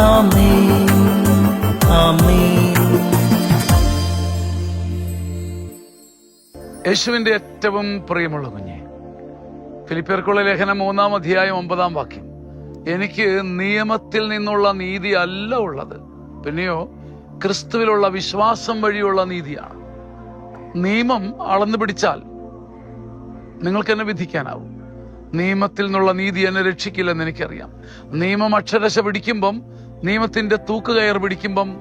ആമേൻ. ആമേൻ യേശുവിന്റെ ഏറ്റവും പ്രിയമുള്ള കുഞ്ഞെ ഫിലിപ്പിയർക്കുള്ള ലേഖനം മൂന്നാം അധ്യായം ഒമ്പതാം വാക്യം. എനിക്ക് നിയമത്തിൽ നിന്നുള്ള നീതി അല്ല ഉള്ളത്. പിന്നെയോ ക്രിസ്തുവിലുള്ള വിശ്വാസം വഴിയുള്ള നീതിയാണ്. നിയമം അളന്നു പിടിച്ചാൽ നിങ്ങൾക്ക് എന്നെ വിധിക്കാനാവും. നിയമത്തിൽ നിന്നുള്ള നീതി എന്നെ രക്ഷിക്കില്ലെന്ന് എനിക്കറിയാം. നിയമം അക്ഷരശ പിടിക്കുമ്പം നിയമത്തിന്റെ തൂക്കുകയർ പിടിക്കുമ്പം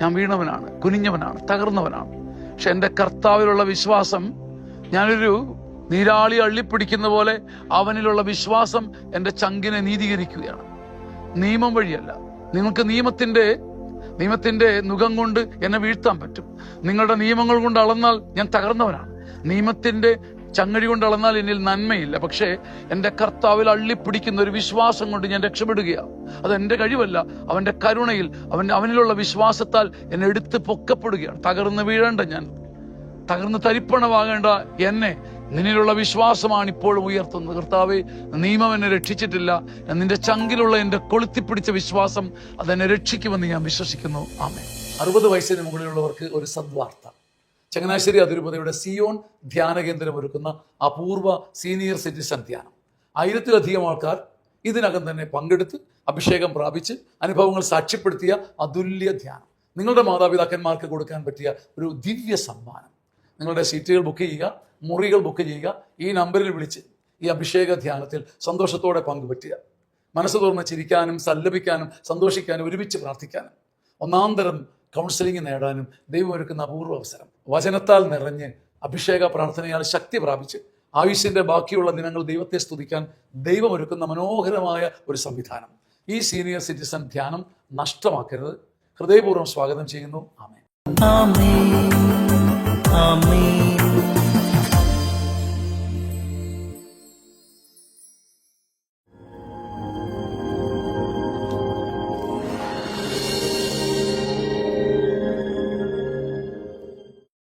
ഞാൻ വീണവനാണ് കുനിഞ്ഞവനാണ് തകർന്നവനാണ്. പക്ഷെ എന്റെ കർത്താവിലുള്ള വിശ്വാസം ഞാനൊരു നീരാളി അള്ളിപ്പിടിക്കുന്ന പോലെ അവനിലുള്ള വിശ്വാസം എന്റെ ചങ്കിനെ നീതീകരിക്കുകയാണ്. നിയമം വഴിയല്ല. നിങ്ങൾക്ക് നിയമത്തിന്റെ നിയമത്തിന്റെ മുഖം കൊണ്ട് എന്നെ വീഴ്ത്താൻ പറ്റും. നിങ്ങളുടെ നിയമങ്ങൾ കൊണ്ട് അളന്നാൽ ഞാൻ തകർന്നവനാണ്. നിയമത്തിന്റെ ചങ്ങഴി കൊണ്ട് അളന്നാൽ എന്നിൽ നന്മയില്ല. പക്ഷേ എന്റെ കർത്താവിൽ അള്ളിപ്പിടിക്കുന്ന ഒരു വിശ്വാസം കൊണ്ട് ഞാൻ രക്ഷപ്പെടുകയാണ്. അത് എന്റെ കഴിവല്ല അവന്റെ കരുണയിൽ അവന്റെ അവനിലുള്ള വിശ്വാസത്താൽ എന്നെ എടുത്ത് പൊക്കപ്പെടുകയാണ്. തകർന്ന് വീഴേണ്ട ഞാൻ. തകർന്ന് തരിപ്പണമാകേണ്ട എന്നെ. നിന്നിലുള്ള വിശ്വാസമാണ് ഇപ്പോഴും ഉയർത്തുന്നത്. കർത്താവെ നിയമം എന്നെ രക്ഷിച്ചിട്ടില്ല. നിന്റെ ചങ്കിലുള്ള എന്റെ കൊളുത്തിപ്പിടിച്ച വിശ്വാസം അതെന്നെ രക്ഷിക്കുമെന്ന് ഞാൻ വിശ്വസിക്കുന്നു. ആമേ അറുപത് വയസ്സിന് മുകളിലുള്ളവർക്ക് ഒരു സദ്വാർത്ത. ചങ്ങനാശ്ശേരി അതിരൂപതയുടെ സിയോൺ ധ്യാന കേന്ദ്രം ഒരുക്കുന്ന അപൂർവ സീനിയർ സിറ്റിസൺ ധ്യാനം. ആയിരത്തിലധികം ആൾക്കാർ ഇതിനകം തന്നെ പങ്കെടുത്ത് അഭിഷേകം പ്രാപിച്ച് അനുഭവങ്ങൾ സാക്ഷ്യപ്പെടുത്തിയ അതുല്യ ധ്യാനം. നിങ്ങളുടെ മാതാപിതാക്കന്മാർക്ക് കൊടുക്കാൻ പറ്റിയ ഒരു ദിവ്യ സമ്മാനം. നിങ്ങളുടെ സീറ്റുകൾ ബുക്ക് ചെയ്യുക മുറികൾ ബുക്ക് ചെയ്യുക ഈ നമ്പറിൽ വിളിച്ച് ഈ അഭിഷേക ധ്യാനത്തിൽ സന്തോഷത്തോടെ പങ്കുപറ്റുക. മനസ്സ് തുറന്ന് ചിരിക്കാനും സല്ലപിക്കാനും സന്തോഷിക്കാനും ഒരുമിച്ച് പ്രാർത്ഥിക്കാനും. ഒന്നാം തരം കൗൺസിലിംഗ് നേടാനും ദൈവം ഒരുക്കുന്ന അപൂർവ അവസരം. വചനത്താൽ നിറഞ്ഞ് അഭിഷേക പ്രാർത്ഥനയാൽ ശക്തി പ്രാപിച്ച് ആയുഷിന്റെ ബാക്കിയുള്ള ദിനങ്ങൾ ദൈവത്തെ സ്തുതിക്കാൻ ദൈവം ഒരുക്കുന്ന മനോഹരമായ ഒരു സംവിധാനം. ഈ സീനിയർ സിറ്റിസൺ ധ്യാനം നഷ്ടമാക്കരുത്. ഹൃദയപൂർവം സ്വാഗതം ചെയ്യുന്നു. ആമേ ആമേ ആമേൻ.